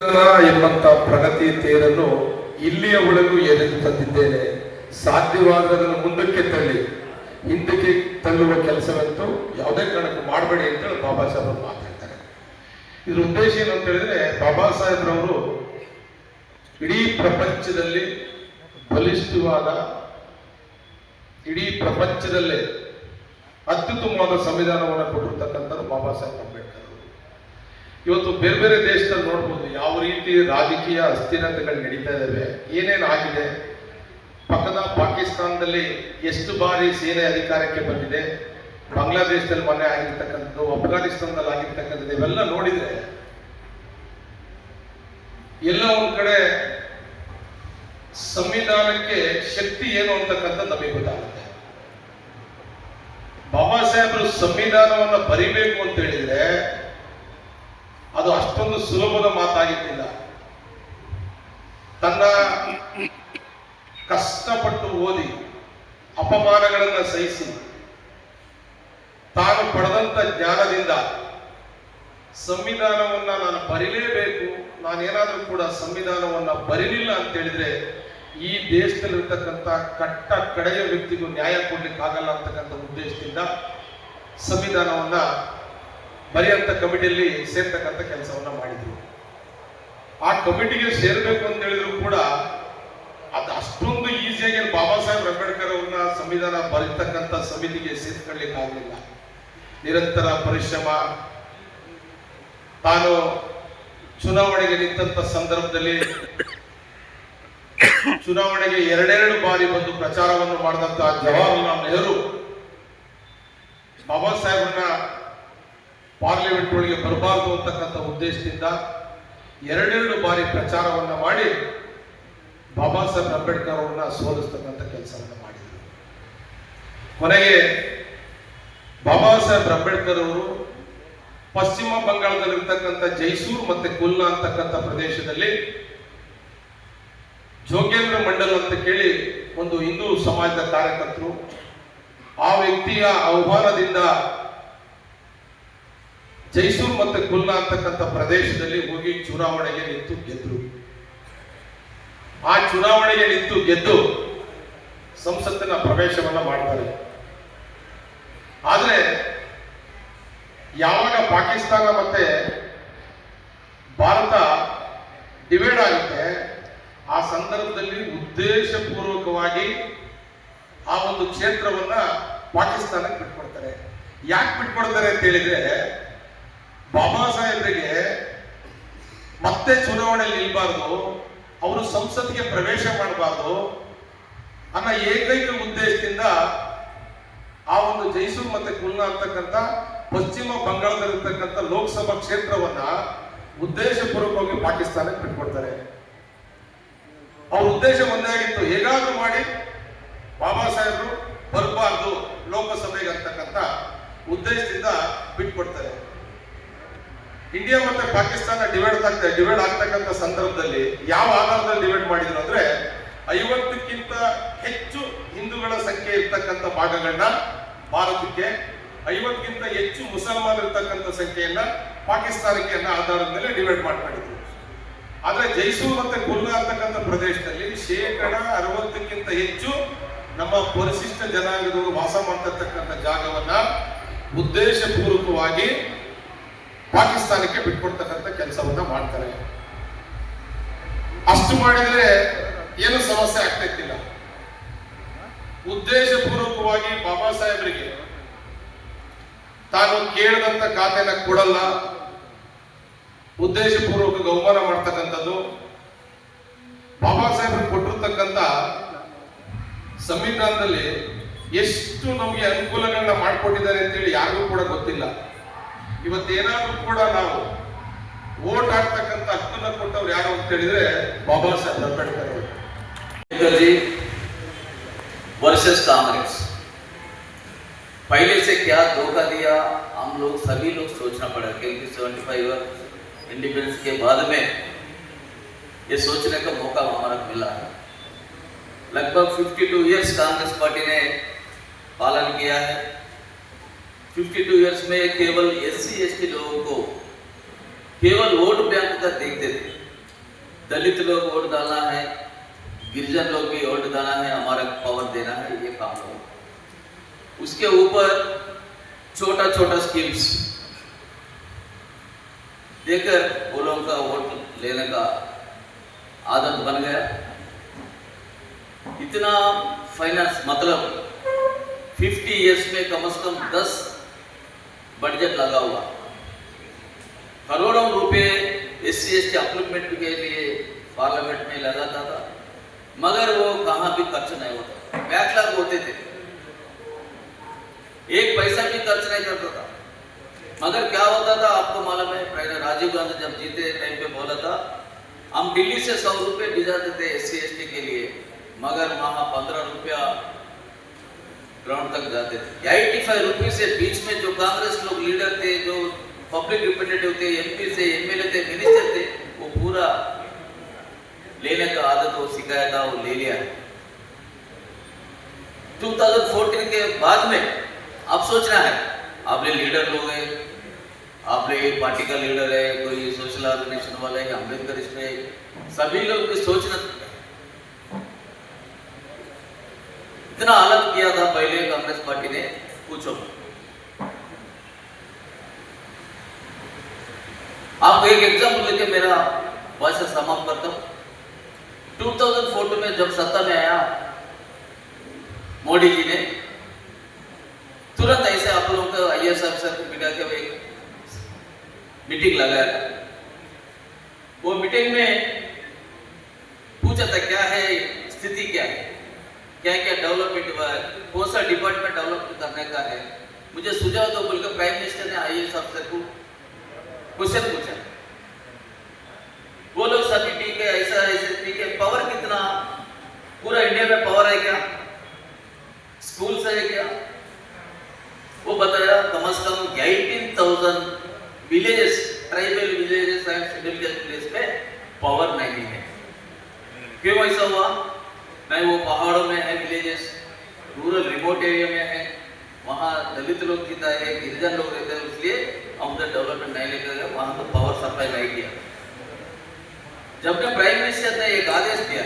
ಎಂಬಂತ ಪ್ರಗತಿ ತೇರನ್ನು ಇಲ್ಲಿಯವರೆಗೂ ಎಳೆದು ತಂದಿದ್ದೇನೆ. ಸಾಧ್ಯವಾದದನ್ನು ಮುಂದಕ್ಕೆ ತಳ್ಳಿ. ಹಿಂದಕ್ಕೆ ತಳ್ಳುವ ಕೆಲಸವಂತೂ ಯಾವುದೇ ಕಾರಣಕ್ಕೂ ಮಾಡಬೇಡಿ ಅಂತೇಳಿ ಬಾಬಾ ಸಾಹೇಬ್ ಅವರು ಮಾತಾಡ್ತಾರೆ. ಇದ್ರ ಉದ್ದೇಶ ಏನು ಅಂತ ಹೇಳಿದ್ರೆ ಬಾಬಾ ಸಾಹೇಬ್ರವರು ಇಡೀ ಪ್ರಪಂಚದಲ್ಲಿ ಬಲಿಷ್ಠವಾದ, ಇಡೀ ಪ್ರಪಂಚದಲ್ಲೇ ಅತ್ಯುತ್ತಮವಾದ ಸಂವಿಧಾನವನ್ನು ಕೊಟ್ಟಿರ್ತಕ್ಕಂಥದ್ದು ಬಾಬಾ ಸಾಹೇಬ್ ಇವತ್ತು ಬೇರೆ ಬೇರೆ ದೇಶದಲ್ಲಿ ನೋಡ್ಬೋದು ಯಾವ ರೀತಿ ರಾಜಕೀಯ ಅಸ್ಥಿರತೆಗಳು ನಡೀತಾ ಇದ್ದಾವೆ ಏನೇನು ಆಗಿದೆ? ಪಕ್ಕದ ಪಾಕಿಸ್ತಾನದಲ್ಲಿ ಎಷ್ಟು ಬಾರಿ ಸೇನೆ ಅಧಿಕಾರಕ್ಕೆ ಬಂದಿದೆ, ಬಾಂಗ್ಲಾದೇಶದಲ್ಲಿ ಮೊನ್ನೆ ಆಗಿರ್ತಕ್ಕಂಥದ್ದು, ಅಫ್ಘಾನಿಸ್ತಾನದಲ್ಲಿ ಆಗಿರ್ತಕ್ಕಂಥದ್ದು, ಇವೆಲ್ಲ ನೋಡಿದ್ರೆ ಎಲ್ಲ ಒಂದ್ ಕಡೆ ಸಂವಿಧಾನಕ್ಕೆ ಶಕ್ತಿ ಏನು ಅಂತಕ್ಕಂಥ ನಮಗೆ ಗೊತ್ತಾಗುತ್ತೆ. ಬಾಬಾ ಸಾಹೇಬರು ಸಂವಿಧಾನವನ್ನು ಬರಿಬೇಕು ಅಂತ ಹೇಳಿದ್ರೆ ಅದು ಅಷ್ಟೊಂದು ಸುಲಭದ ಮಾತಾಗಿದ್ದಿಲ್ಲ. ತನ್ನ ಕಷ್ಟಪಟ್ಟು ಓದಿ ಅಪಮಾನಗಳನ್ನು ಸಹಿಸಿ ತಾನು ಪಡೆದಂತ ಜ್ಞಾನದಿಂದ ಸಂವಿಧಾನವನ್ನ ನಾನು ಬರೀಲೇಬೇಕು, ನಾನೇನಾದರೂ ಕೂಡ ಸಂವಿಧಾನವನ್ನ ಬರೀಲಿಲ್ಲ ಅಂತ ಹೇಳಿದ್ರೆ ಈ ದೇಶದಲ್ಲಿರ್ತಕ್ಕಂಥ ಕಟ್ಟ ಕಡೆಯ ವ್ಯಕ್ತಿಗೂ ನ್ಯಾಯ ಕೊಡ್ಲಿಕ್ಕೆ ಆಗಲ್ಲ ಅಂತಕ್ಕಂಥ ಉದ್ದೇಶದಿಂದ ಸಂವಿಧಾನವನ್ನ ಬರೆಯಂತ ಕಮಿಟಿಯಲ್ಲಿ ಸೇರ್ತಕ್ಕಂಥ ಕೆಲಸವನ್ನ ಮಾಡಿದ್ರು. ಆ ಕಮಿಟಿಗೆ ಸೇರ್ಬೇಕು ಅಂತ ಹೇಳಿದ್ರು ಕೂಡ ಅದು ಅಷ್ಟೊಂದು ಈಸಿಯಾಗಿ ಬಾಬಾ ಸಾಹೇಬ್ ಅಂಬೇಡ್ಕರ್ ಅವ್ರನ್ನ ಸಂವಿಧಾನ ಬರೀತಕ್ಕಂಥ ಸಮಿತಿಗೆ ಸೇರ್ಕೊಳ್ಳಿಕ್ಕೆ ಆಗಲಿಲ್ಲ. ನಿರಂತರ ಪರಿಶ್ರಮ, ತಾನು ಚುನಾವಣೆಗೆ ನಿಂತ ಸಂದರ್ಭದಲ್ಲಿ ಚುನಾವಣೆಗೆ ಎರಡೆರಡು ಬಾರಿ ಬಂದು ಪ್ರಚಾರವನ್ನು ಮಾಡಿದಂತಹ ಜವಾಹರ್ಲಾಲ್ ನೆಹರು, ಬಾಬಾ ಸಾಹೇಬ್ರನ್ನ ಪಾರ್ಲಿಮೆಂಟ್ ಒಳಗೆ ಬರಬಾರದು ಅಂತಕ್ಕಂಥ ಉದ್ದೇಶದಿಂದ ಎರಡೆರಡು ಬಾರಿ ಪ್ರಚಾರವನ್ನು ಮಾಡಿ ಬಾಬಾ ಸಾಹೇಬ್ ಅಂಬೇಡ್ಕರ್ ಅವರನ್ನ ಸೋಲಿಸ್ತಕ್ಕಂಥ ಕೆಲಸವನ್ನ ಮಾಡಿದರು. ಕೊನೆಗೆ ಬಾಬಾ ಸಾಹೇಬ್ ಅಂಬೇಡ್ಕರ್ ಅವರು ಪಶ್ಚಿಮ ಬಂಗಾಳದಲ್ಲಿರ್ತಕ್ಕಂಥ ಜೈಸೂರ್ ಮತ್ತೆ ಕುಲ್ನಾ ಅಂತಕ್ಕಂಥ ಪ್ರದೇಶದಲ್ಲಿ ಜೋಗೇಂದ್ರ ಮಂಡಲ್ ಅಂತ ಕೇಳಿ ಒಂದು ಹಿಂದೂ ಸಮಾಜದ ಕಾರ್ಯಕರ್ತರು ಆ ವ್ಯಕ್ತಿಯ ಆಹ್ವಾನದಿಂದ ಜೈಸೂರ್ ಮತ್ತೆ ಕುಲ್ನಾ ಅಂತಕ್ಕಂಥ ಪ್ರದೇಶದಲ್ಲಿ ಹೋಗಿ ಚುನಾವಣೆಗೆ ನಿಂತು ಗೆದ್ದರು ಆ ಚುನಾವಣೆಗೆ ನಿಂತು ಗೆದ್ದು ಸಂಸತ್ತಿನ ಪ್ರವೇಶವನ್ನ ಮಾಡ್ತಾರೆ. ಆದರೆ ಯಾವಾಗ ಪಾಕಿಸ್ತಾನ ಮತ್ತೆ ಭಾರತ ಡಿವೈಡ್ ಆಗುತ್ತೆ, ಆ ಸಂದರ್ಭದಲ್ಲಿ ಉದ್ದೇಶಪೂರ್ವಕವಾಗಿ ಆ ಒಂದು ಕ್ಷೇತ್ರವನ್ನ ಪಾಕಿಸ್ತಾನಕ್ಕೆ ಬಿಟ್ಕೊಡ್ತಾರೆ. ಯಾಕೆ ಬಿಟ್ಕೊಡ್ತಾರೆ ಅಂತ ಹೇಳಿದ್ರೆ ಬಾಬಾ ಸಾಹೇಬರಿಗೆ ಮತ್ತೆ ಚುನಾವಣೆಯಲ್ಲಿ ನಿಲ್ಬಾರ್ದು, ಅವರು ಸಂಸತ್ಗೆ ಪ್ರವೇಶ ಮಾಡಬಾರ್ದು ಅನ್ನೋ ಏಕೈಕ ಉದ್ದೇಶದಿಂದ ಆ ಒಂದು ಜೈಸೂರ್ ಮತ್ತೆ ಕುಲ್ನಾ ಅಂತಕ್ಕಂಥ ಪಶ್ಚಿಮ ಬಂಗಾಳದಲ್ಲಿರ್ತಕ್ಕಂಥ ಲೋಕಸಭಾ ಕ್ಷೇತ್ರವನ್ನ ಉದ್ದೇಶಪೂರ್ವಕವಾಗಿ ಪಾಕಿಸ್ತಾನಕ್ಕೆ ಬಿಟ್ಕೊಡ್ತಾರೆ. ಅವ್ರ ಉದ್ದೇಶ ಒಂದೇ ಆಗಿತ್ತು, ಹೇಗಾದ್ರೂ ಮಾಡಿ ಬಾಬಾ ಸಾಹೇಬರು ಬರಬಾರ್ದು ಲೋಕಸಭೆಗೆ ಅಂತಕ್ಕಂಥ ಉದ್ದೇಶದಿಂದ ಬಿಟ್ಕೊಡ್ತಾರೆ. ಇಂಡಿಯಾ ಮತ್ತೆ ಪಾಕಿಸ್ತಾನ ಡಿವೈಡ್ ಆಗ್ತಾ ಡಿವೈಡ್ ಆಗ್ತಕ್ಕಂಥ ಸಂದರ್ಭದಲ್ಲಿ ಯಾವ ಆಧಾರದಲ್ಲಿ ಡಿವೈಡ್ ಮಾಡಿದ್ರು ಅಂದ್ರೆ ಐವತ್ತಕ್ಕಿಂತ ಹೆಚ್ಚು ಹಿಂದೂಗಳ ಸಂಖ್ಯೆ ಇರ್ತಕ್ಕಂಥ ಭಾಗಗಳನ್ನ ಭಾರತಕ್ಕೆ, ಐವತ್ತಕ್ಕಿಂತ ಹೆಚ್ಚು ಮುಸಲ್ಮಾನ್ ಇರ್ತಕ್ಕಂಥ ಸಂಖ್ಯೆಯನ್ನ ಪಾಕಿಸ್ತಾನಕ್ಕೆ ಆಧಾರದ ಮೇಲೆ ಡಿವೈಡ್ ಮಾಡ್ಕೊಂಡಿದ್ರು ಆದ್ರೆ ಜೈಸೂರ್ ಮತ್ತೆ ಕುಲ್ನಾ ಅಂತಕ್ಕಂಥ ಪ್ರದೇಶದಲ್ಲಿ ಶೇಕಡ ಅರವತ್ತಕ್ಕಿಂತ ಹೆಚ್ಚು ನಮ್ಮ ಪರಿಶಿಷ್ಟ ಜನಾಂಗದವರು ವಾಸ ಮಾಡ್ತಕ್ಕಂಥ ಜಾಗವನ್ನ ಉದ್ದೇಶಪೂರ್ವಕವಾಗಿ ಪಾಕಿಸ್ತಾನಕ್ಕೆ ಬಿಟ್ಕೊಡ್ತಕ್ಕಂಥ ಕೆಲಸವನ್ನ ಮಾಡ್ತಾರೆ. ಅಷ್ಟು ಮಾಡಿದ್ರೆ ಏನು ಸಮಸ್ಯೆ ಆಗ್ತಿದ್ದಿಲ್ಲ ಉದ್ದೇಶಪೂರ್ವಕವಾಗಿ ಬಾಬಾ ಸಾಹೇಬರಿಗೆ ತಾನು ಕೇಳದಂತ ಖಾತೆನ ಕೊಡಲ್ಲ. ಉದ್ದೇಶಪೂರ್ವಕ ಗೌಮಾನ ಮಾಡ್ತಕ್ಕಂಥದ್ದು. ಬಾಬಾ ಸಾಹೇಬರು ಕೊಟ್ಟಿರ್ತಕ್ಕಂಥ ಸಂವಿಧಾನದಲ್ಲಿ ಎಷ್ಟು ನಮಗೆ ಅನುಕೂಲಗಳನ್ನ ಮಾಡಿಕೊಟ್ಟಿದ್ದಾರೆ ಅಂತೇಳಿ ಯಾರಿಗೂ ಕೂಡ ಗೊತ್ತಿಲ್ಲ. ಇವತ್ತೇನಾದ್ರೂ ಕೂಡ ನಾವು ವೋಟ್ ಹಾಕ್ತಕ್ಕಂಥ ಹಕ್ಕನ್ನ ಕೊಟ್ಟವ್ರು ಯಾರು ಅಂತ ಹೇಳಿದ್ರೆ ಬಾಬಾ ಸಾಹೇಬ್ ಅಂಬೇಡ್ಕರ್ ಅವರು अंबेडकर जी वर्सेस कांग्रेस पहले से क्या धोखा दिया हम लोग सभी लोग सोचना पड़ा क्योंकि सेवेंटी फाइव इंडिपेंडेंस के बाद में ये सोचने का मौका हमारा मिला है लगभग 52 इयर्स कांग्रेस पार्टी ने पालन किया है 52 इयर्स में केवल एस सी एस टी लोगों को केवल वोट बैंक का देखते थे। दलित लोग वोट डालना है, गिरिजन लोग भी वोट डालना है, हमारा पावर देना है, ये काम होगा उसके ऊपर छोटा छोटा स्कीम्स देकर वो लोगों का वोट लेने का आदत बन गया। इतना फाइनेंस मतलब 50 इयर्स में कम से कम 10 बजट लगा हुआ। करोड़ों रुपए S C S T upliftment के लिए पार्लियामेंट में लगाता था मगर वो कहाँ भी खर्च नहीं होता। बैकलॉग होते थे। एक पैसा भी खर्च नहीं करता था। मगर क्या होता था, आपको मालूम है, पहले राजीव गांधी जब जीते टाइम पे बोला था, हम दिल्ली से सौ रुपए भिजाते थे एस सी के लिए, मगर वहाँ पंद्रह रुपया ग्राउंड तक जाते थे। एट्टी फाइव रुपीज़ से बीच में जो कांग्रेस लोग लीडर थे, जो पब्लिक रिप्रेजेंटेटिव थे एमपी थे एमएलए थे मिनिस्टर थे, वो पूरा लेने का आदत वो सिखाया था वो ले लिया। 2014 के बाद में अब सोचना है, आपने लीडर लोग हैं, आपने एक पार्टी का लीडर है, कोई सोशल ऑर्गेनाइजेशन वाला है, अंबेडकर इसमें सभी लोग की सोचना इतना अलग किया था पहले कांग्रेस पार्टी ने? पूछो। आप एक एग्ज़ाम्पल लेके मेरा भाषण समाप्त करता हूँ। 2014 में जब सत्ता में आया मोदी जी ने, तुरंत ऐसे आप लोगों को आई एस अफसर को बिठा के मीटिंग लगाया वो मीटिंग में पूछा था क्या है स्थिति क्या है क्या क्या डेवलपमेंट हुआ है? कौन सा डिपार्टमेंट डेवलप करने का है? मुझे सुझाव दो बोलकर प्राइम मिनिस्टर ने आई एस अफसर को क्वेश्चन पूछा। वो लोग सभी ठीक है, ऐसा ऐसे ठीक है पावर कितना? पूरा इंडिया में पावर है क्या? स्कूल से है क्या? वो बताया, कम से कम eighteen thousand villages tribal villages and schedule village में पावर नहीं है। क्यों ऐसा हुआ? नहीं वो पहाड़ों में है विलेजेस रूरल रिमोट एरिया में है, वहाँ दलित लोग जीता है, गिरिजन लोग रहते हैं, इसलिए हम उधर डेवलपमेंट नहीं लेकर गए, वहाँ तो पावर सप्लाई नहीं किया जब ने प्राइम मिनिस्टर ने एक आदेश दिया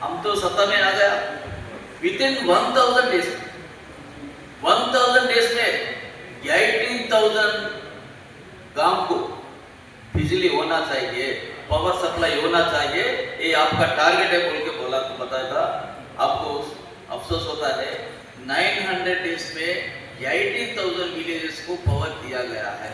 हम तो सत्ता में आ गया within one thousand days one thousand days में एटीन थाउज़ेंड गाँव को बिजली होना चाहिए। पावर सप्लाई होना चाहिए। ये आपका टारगेट है बोल के बोला तो बताया था। आपको अफसोस होता है 900 डेज़ में 18,000 विलेजेस को पावर दिया गया है।